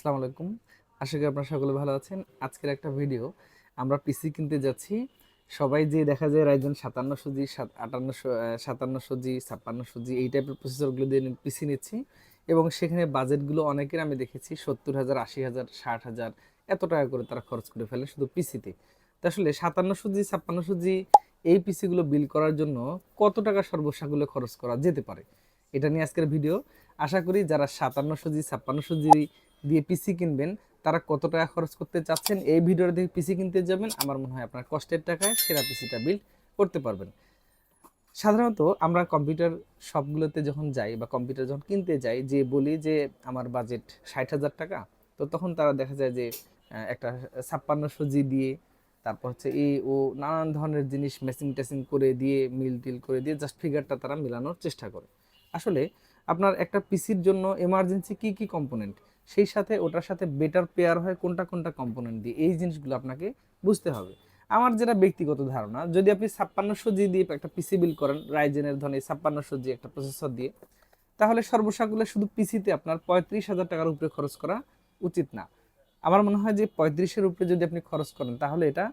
আসসালামু আলাইকুম। আশা করি আপনারা সকলে ভালো আছেন। আজকের একটা ভিডিও। আমরা পিসি কিনতে যাচ্ছি। সবাই যে দেখা যায় রাইজেন সাতান্নশো জি আটান্নশো সাতান্নশো জি, ছাপ্পান্নশো জি, এই টাইপের প্রসেসরগুলো দিয়ে পিসি নিচ্ছি। এবং সেখানে বাজেটগুলো অনেকের আমি দেখেছি, সত্তর হাজার, আশি হাজার, ষাট হাজার, এত টাকা করে তারা খরচ করে ফেলে শুধু পিসিতে। আসলে সাতান্নশো জি, ছাপ্পান্নশো জি, এই পিসিগুলো বিল করার জন্য কত টাকা সর্বসাগুলো খরচ করা যেতে পারে? এটা নিয়ে আজকের ভিডিও। আশা করি যারা সাতান্নশো জি, ছাপ্পান্নশো জি দিয়ে পিসি কিনবেন, তারা কত টাকা খরচ করতে চাচ্ছেন, এই ভিডিওটা দেখে পিসি কিনতে যাবেন, আমার মনে হয় আপনার কষ্টের টাকায় সেরা পিসিটা বিল্ড করতে পারবেন। সাধারণত আমরা কম্পিউটার শপগুলোতে যখন যাই বা কম্পিউটার যখন কিনতে যাই, যে বলি যে আমার বাজেট ষাট হাজার টাকা, তো তখন তারা দেখা যায় যে একটা ছাপ্পান্নশো জি দিয়ে, তারপর হচ্ছে এ ও নানান ধরনের জিনিস মেশিং টেসিং করে দিয়ে মিল টিল করে দিয়ে জাস্ট ফিগারটা তারা মেলানোর চেষ্টা করে। আসলে আপনার একটা পিসির জন্য এমার্জেন্সি কি কি কম্পোনেন্ট সেই সাথে ওটার সাথে বেটার পেয়ার হয় কোনটা কোনটা কম্পোনেন্ট দিয়ে। এই জিনিসগুলো আপনাকে বুঝতে হবে। আমার যেটা ব্যক্তিগত ধারণা, যদি আপনি ছাপ্পান্নশো জি দিয়ে একটা পিসি বিল করেন রাইজেনের ধরনের ছাপ্পান্নশো জি একটা প্রসেসর দিয়ে, তাহলে সর্বসাকুলে শুধু পিসিতে আপনার পঁয়ত্রিশ হাজার টাকার উপরে খরচ করা উচিত না। আমার মনে হয় যে পঁয়ত্রিশের উপরে যদি আপনি খরচ করেন, তাহলে এটা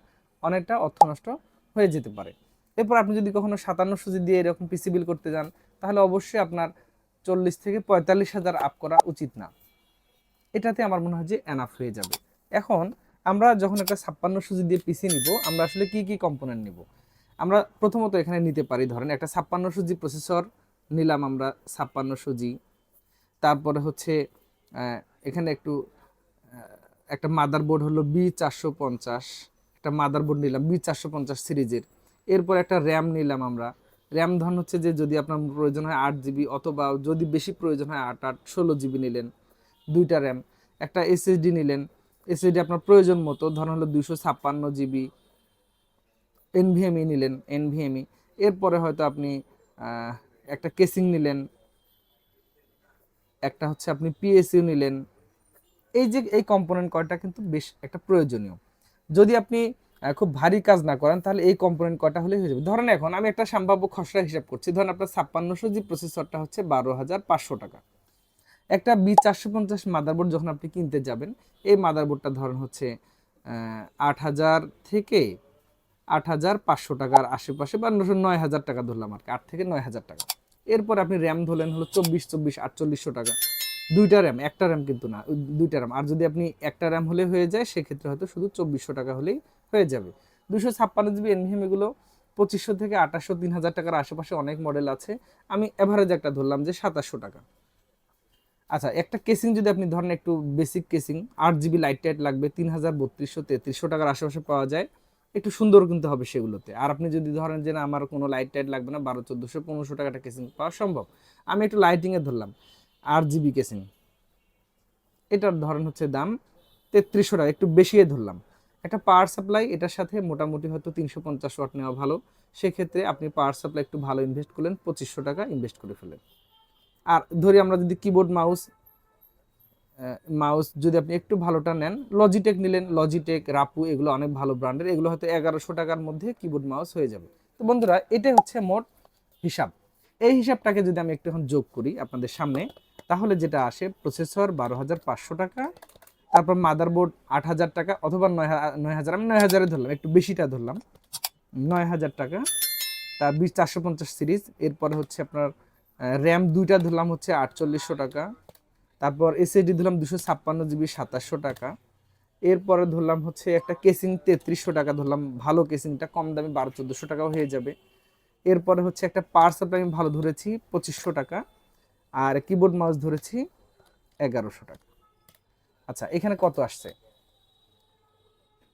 অনেকটা অর্থ নষ্ট হয়ে যেতে পারে। এরপর আপনি যদি কখনো সাতান্নশো জি দিয়ে এরকম পিসি বিল করতে যান, তাহলে অবশ্যই আপনার চল্লিশ থেকে পঁয়তাল্লিশ হাজার আপ করা উচিত না। এটাতে আমার মনে হয় যে এনাফ হয়ে যাবে। এখন আমরা যখন একটা ছাপ্পান্ন সুজি দিয়ে পিসি নিব, আমরা আসলে কি কি কম্পোনেন্ট নিব? আমরা প্রথমত এখানে নিতে পারি, ধরেন একটা ছাপ্পান্ন সুজি প্রসেসর নিলাম আমরা ছাপ্পান্ন সুজি। তারপরে হচ্ছে এখানে একটু একটা মাদারবোর্ড হলো বি চারশো পঞ্চাশ, একটা মাদারবোর্ড নিলাম বি চারশো পঞ্চাশ সিরিজের। এরপর একটা র্যাম নিলাম আমরা। র্যাম ধরন হচ্ছে যে যদি আপনার প্রয়োজন হয় আট জিবি অথবা যদি বেশি প্রয়োজন হয় আট আট, ষোলো জিবি নিলেন। দুইটা র্যাম একটা এসএসডি নিলেন এসএসডি আপনার প্রয়োজন মতো, ধরুন হলো দুশো ছাপ্পান্ন জিবি এনভিএমই নিলেন এনভিএমই এরপরে হয়তো আপনি একটা কেসিং নিলেন, একটা হচ্ছে আপনি পিএসইউ নিলেন, এই যে, এই কম্পোনেন্ট কয়টা কিন্তু বেশ একটা প্রয়োজনীয়। যদি আপনি খুব ভারী কাজ না করেন, তাহলে এই কম্পোনেন্ট কয়টা হলে হয়ে যাবে। ধরেন এখন আমি একটা সম্ভাব্য খসড়া হিসাব করছি, ধরেন আপনার ছাপ্পান্নশো জি প্রসেসরটা হচ্ছে বারো হাজার পাঁচশো টাকা। একটা বি চারশো পঞ্চাশ মাদারবোর্ড যখন আপনি কিনতে যাবেন, এই মাদারবোর্ডটা ধরেন হচ্ছে আট হাজার থেকে আট হাজার পাঁচশো টাকার আশেপাশে বা নয় হাজার টাকা ধরলাম আর কি, আট থেকে নয় হাজার টাকা। এরপর আপনি র্যাম ধরলেন হলো চব্বিশ চব্বিশ, আটচল্লিশশো টাকা। দুইটা র্যাম একটা র্যাম কিন্তু না দুইটা র্যাম আর যদি আপনি একটা র্যাম হলে হয়ে যায়, সেক্ষেত্রে হয়তো শুধু চব্বিশশো টাকা হলেই হয়ে যাবে। দুশো ছাপ্পান্ন জিবি এনভিএম এগুলো পঁচিশশো থেকে আঠাশশো, তিন হাজার টাকার আশেপাশে অনেক মডেল আছে। আমি অ্যাভারেজ একটা ধরলাম যে সাতাশশো টাকা। আচ্ছা একটা কেসিং যদি আপনি ধরেন একটু বেসিক কেসিং আট জিবি লাইট টাইট লাগবে তিন হাজার বত্রিশশো তেত্রিশশো টাকার আশেপাশে পাওয়া যায়, একটু সুন্দর কিন্তু হবে সেগুলোতে। আর আপনি যদি ধরেন যে না, আমার কোনো লাইট টাইট লাগবে না, বারো, চোদ্দোশো, পনেরোশো টাকাটা কেসিং পাওয়া সম্ভব। আমি একটু লাইটিংয়ে ধরলাম, আট জিবি কেসিং এটার ধরেন হচ্ছে দাম তেত্রিশশো টাকা, একটু বেশিয়ে ধরলাম। একটা পাওয়ার সাপ্লাই এটার সাথে মোটামুটি হয়তো তিনশো পঞ্চাশ ওয়াট নেওয়া ভালো। সেক্ষেত্রে আপনি পাওয়ার সাপ্লাই একটু ভালো ইনভেস্ট করলেন, পঁচিশশো টাকা ইনভেস্ট করে ফেলেন আর ধরি আমরা যদি কিবোর্ড মাউস মাউস যদি আপনি একটু ভালোটা নেন লজিটেক নিলেন লজিটেক রাপু এগুলো অনেক ভালো ব্র্যান্ডের এগুলো হয়তো এগারোশো টাকার মধ্যে কিবোর্ড মাউস হয়ে যাবে। তো বন্ধুরা, এটাই হচ্ছে মোট হিসাব। এই হিসাবটাকে যদি আমি একটু এখন যোগ করি আপনাদের সামনে, তাহলে যেটা আসে প্রসেসর বারো হাজার পাঁচশো টাকা, তারপর মাদারবোর্ড আট হাজার টাকা অথবা নয় নয় হাজার, আমি নয় হাজারে ধরলাম, একটু বেশিটা ধরলাম, নয় হাজার টাকা তার বিশ চারশো পঞ্চাশ সিরিজ এরপরে হচ্ছে আপনার র্যাম দুইটা ধরলাম হচ্ছে আটচল্লিশশো টাকা। তারপর এসএসডি ধরলাম দুশো ছাপ্পান্ন জিবি সাতাশশো টাকা। এরপরে ধরলাম হচ্ছে একটা কেসিং তেত্রিশশো টাকা ধরলাম, ভালো কেসিংটা কম দামে বারো চোদ্দোশো টাকাও হয়ে যাবে। এরপরে হচ্ছে একটা পাওয়ার সাপ্লাই আমি ভালো ধরেছি পঁচিশশো টাকা, আর কিবোর্ড মাউস ধরেছি এগারোশো টাকা। আচ্ছা এখানে কত আসছে?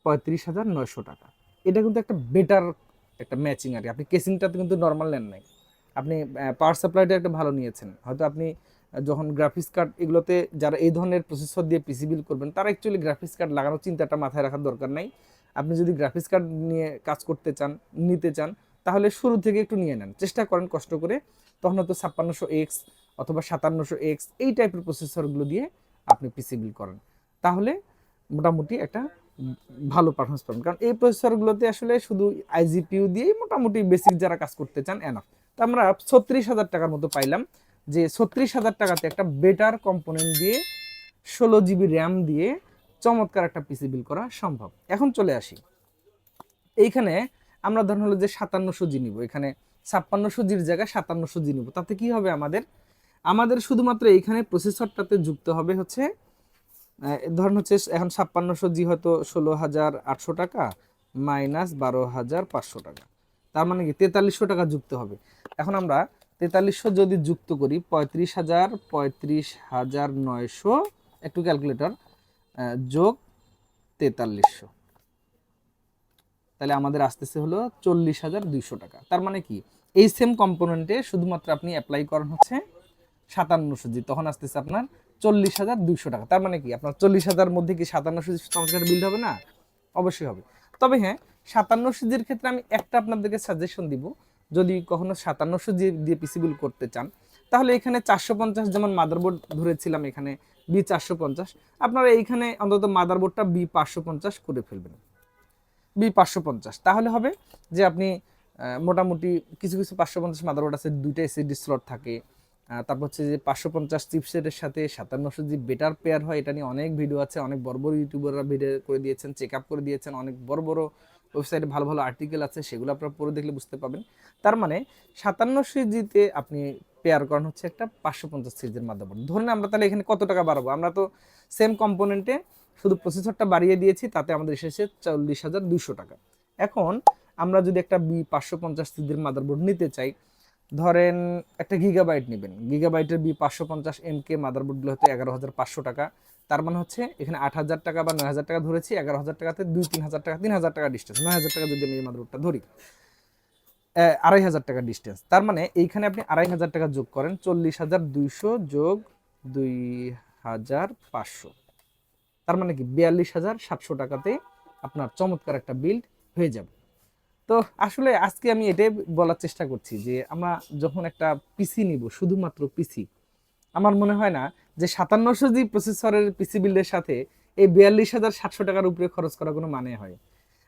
পঁয়ত্রিশ হাজার নয়শো টাকা। এটা কিন্তু একটা বেটার একটা ম্যাচিং আর কি। আপনি কেসিংটাতে কিন্তু নর্মাল নেন নাই। আপনি পাওয়ার সাপ্লাইটা একটা ভালো নিয়েছেন। হয়তো আপনি যখন গ্রাফিক্স কার্ড এগুলোতে যারা এই ধরনের প্রসেসর দিয়ে পিসি বিল করবেন, তারা অ্যাকচুয়ালি গ্রাফিক্স কার্ড লাগানোর চিন্তাটা মাথায় রাখার দরকার নাই। আপনি যদি গ্রাফিক্স কার্ড নিয়ে কাজ করতে চান, নিতে চান, তাহলে শুরু থেকে একটু নিয়ে নেন। চেষ্টা করেন কষ্ট করে। তখন হয়তো ছাপ্পান্নশো এক্স অথবা সাতান্নশো এক্স এই টাইপের প্রসেসরগুলো দিয়ে আপনি পিসি বিল করেন। তাহলে মোটামুটি একটা ভালো পারফরমেন্স পাবেন। কারণ এই প্রসেসরগুলোতে আসলে শুধু আইজিপিইউ দিয়েই মোটামুটি বেসিক যারা কাজ করতে চান এনাফ তো আমরা ছত্রিশ হাজার টাকার মতো পাইলাম, যে ছত্রিশ হাজার টাকাতে একটা বেটার কম্পোনেন্ট দিয়ে ষোলো জিবি র্যাম দিয়ে চমৎকার একটা পিসি বিল করা সম্ভব। এখন চলে আসি। এইখানে আমরা ধরুন হলো যে সাতান্নশো জি নিব, এখানে ছাপ্পান্নশো জির জায়গায় সাতান্নশো জি নিব, তাতে কি হবে আমাদের? আমাদের শুধুমাত্র এইখানে প্রসেসরটাতে যুক্ত হবে হচ্ছে ধরুন হচ্ছে এখন ছাপ্পান্নশো জি হয়তো ষোলো হাজার আটশো টাকা মাইনাস বারো হাজার পাঁচশো টাকা। তার মানে কি তেতাল্লিশশো টাকা যুক্ত হবে। এখন আমরা তেতাল্লিশশো যদি যুক্ত করি পঁয়ত্রিশ হাজার পঁয়ত্রিশ হাজার নয়শো, একটু ক্যালকুলেটর যোগ তেতাল্লিশশো। তাহলে আমাদের আসতেছে হলো চল্লিশ হাজার দুইশো টাকা। তার মানে কি? এই সেম কম্পোনেন্টে শুধুমাত্র আপনি অ্যাপ্লাই করেন হচ্ছে সাতান্ন সুজি তখন আসতেছে আপনার চল্লিশ হাজার দুইশো টাকা। তার মানে কি? আপনার চল্লিশ হাজার মধ্যে কি সাতান্ন সুজি সংস্কার বিল হবে না? অবশ্যই হবে। তবে হ্যাঁ সাতান্ন সুজির ক্ষেত্রে আমি একটা আপনাদেরকে সাজেশন দিব। যদি কখনো সাতান্নশো জি দিয়ে পিসিবিল করতে চান, তাহলে এখানে চারশো পঞ্চাশ যেমন মাদারবোর্ড ধরেছিলাম এখানে বি চারশো পঞ্চাশ। আপনারা এইখানে অন্তত মাদারবোর্ডটা বি পাঁচশো পঞ্চাশ করে ফেলবেন। বি পাঁচশো পঞ্চাশ। তাহলে হবে যে আপনি মোটামুটি কিছু কিছু পাঁচশো পঞ্চাশ মাদারবোর্ড আছে দুইটা এসএসডি স্লট থাকে। তারপর হচ্ছে যে পাঁচশো পঞ্চাশ চিপসেটের সাথে সাতান্নশো জি বেটার পেয়ার হয়, এটা নিয়ে অনেক ভিডিও আছে, অনেক বড় বড় ইউটিউবাররা ভিডিও করে দিয়েছেন চেক আপ করে দিয়েছেন, অনেক বড় বড় ওয়েবসাইটে ভালো ভালো আর্টিকেল আছে, সেগুলো আপনারা পড়ে দেখলে বুঝতে পাবেন তার মানে সাতান্নশো জিতে আপনি পেয়ার করেন হচ্ছে একটা পাঁচশো পঞ্চাশ সিরিজের মাদারবোর্ড। ধরুন আমরা তাহলে এখানে কত টাকা বাড়াবো? আমরা তো সেম কম্পোনেন্টে শুধু প্রসেসরটা বাড়িয়ে দিয়েছি, তাতে আমাদের এসেছে চল্লিশ হাজার দুশো টাকা। এখন আমরা যদি একটা বি পাঁচশো পঞ্চাশ সিজির মাদারবোর্ড নিতে চাই ধরেন একটা গিগাবাইট নেবেন। গিগাবাইটের বি পাঁচশো পঞ্চাশ এম কে মাদারবোর্ডগুলো হয়তো এগারো হাজার পাঁচশো টাকা। তার মানে হচ্ছে এখানে আট হাজার টাকা বা নয় হাজার টাকা ধরেছি, এগারো হাজার টাকাতে দুই তিন হাজার টাকা, তিন হাজার টাকা ডিস্টেন্স নয় হাজার টাকা যদি আমি এই মাদারবোর্ডটা ধরি আড়াই হাজার টাকা ডিস্টেন্স তার মানে এইখানে আপনি আড়াই হাজার টাকা যোগ করেন, চল্লিশ হাজার দুইশো যোগ দুই হাজার পাঁচশো। তার মানে কি, বিয়াল্লিশ হাজার সাতশো টাকাতে আপনার চমৎকার একটা বিল্ড হয়ে যাবে। তো আসলে আজকে আমি এটাই বলার চেষ্টা করছি যে আমরা যখন একটা পিসি নিব, শুধুমাত্র পিসি, আমার মনে হয় না যে সাতান্নশো জি প্রসেসরের পিসি বিল্ডের সাথে এই বিয়াল্লিশ হাজার সাতশো টাকার উপরে খরচ করা কোনো মানে হয়।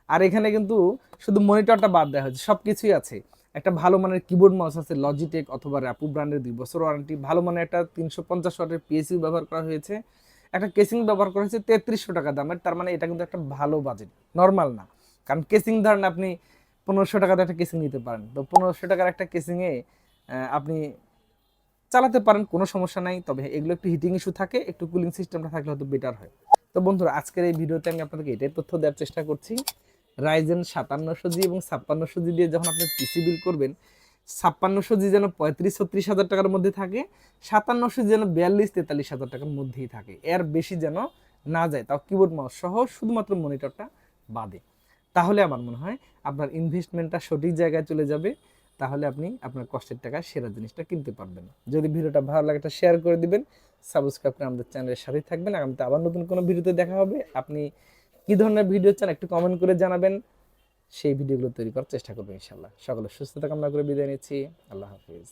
আর এখানে কিন্তু শুধু মনিটরটা বাদ দেওয়া হয়েছে সব কিছুই আছে। একটা ভালো মানের কিবোর্ড মাউস আছে লজিটেক অথবা র্যাপু ব্র্যান্ডের দুই বছর ওয়ারেন্টি ভালো মানের একটা তিনশো পঞ্চাশ ওয়াটের পিএসইউ ব্যবহার করা হয়েছে। একটা কেসিং ব্যবহার করা হয়েছে তেত্রিশশো টাকা দামের, তার মানে এটা কিন্তু একটা ভালো বাজেট নর্মাল না। কারণ কেসিং ধরেন আপনি পনেরোশো টাকাতে একটা কেসিং নিতে পারেন। তো পনেরোশো টাকার একটা কেসিংয়ে আপনি চালাতে পারেন, কোনো সমস্যা নাই। তবে এগুলো একটু হিটিং ইস্যু থাকে, একটু কুলিং সিস্টেমটা থাকলে হয়তো বেটার হয়। তো বন্ধুরা, আজকের এই ভিডিওতে আমি আপনাদেরকে এটাই তথ্য দেওয়ার চেষ্টা করছি। রাইজেন সাতান্নশো জি এবং ছাপ্পান্নশো জি দিয়ে যখন আপনি পিসি বিল করবেন, ছাপ্পান্নশো জি যেন পঁয়ত্রিশ, ছত্রিশ হাজার টাকার মধ্যে থাকে, সাতান্নশো যেন বিয়াল্লিশ, তেতাল্লিশ হাজার টাকার মধ্যেই থাকে। এর বেশি যেন না যায়। তাও কিবোর্ড মাউস সহ শুধুমাত্র মনিটরটা বাদে। তাহলে আমার মনে হয় আপনার ইনভেস্টমেন্টটা সঠিক জায়গায় চলে যাবে, তাহলে আপনি আপনার কষ্টের টাকায় সেরা জিনিসটা কিনতে পারবেন। যদি ভিডিওটা ভালো লাগে একটা শেয়ার করে দিবেন সাবস্ক্রাইব করে আমাদের চ্যানেলের সাথেই থাকবেন। আগামীতে আবার নতুন কোনো ভিডিওতে দেখা হবে। আপনি কী ধরনের ভিডিও চান একটু কমেন্ট করে জানাবেন। সেই ভিডিওগুলো তৈরি করার চেষ্টা করবেন ইনশাল্লাহ সকলের সুস্থতা কামনা করে বিদায় নিচ্ছি। আল্লাহ হাফিজ।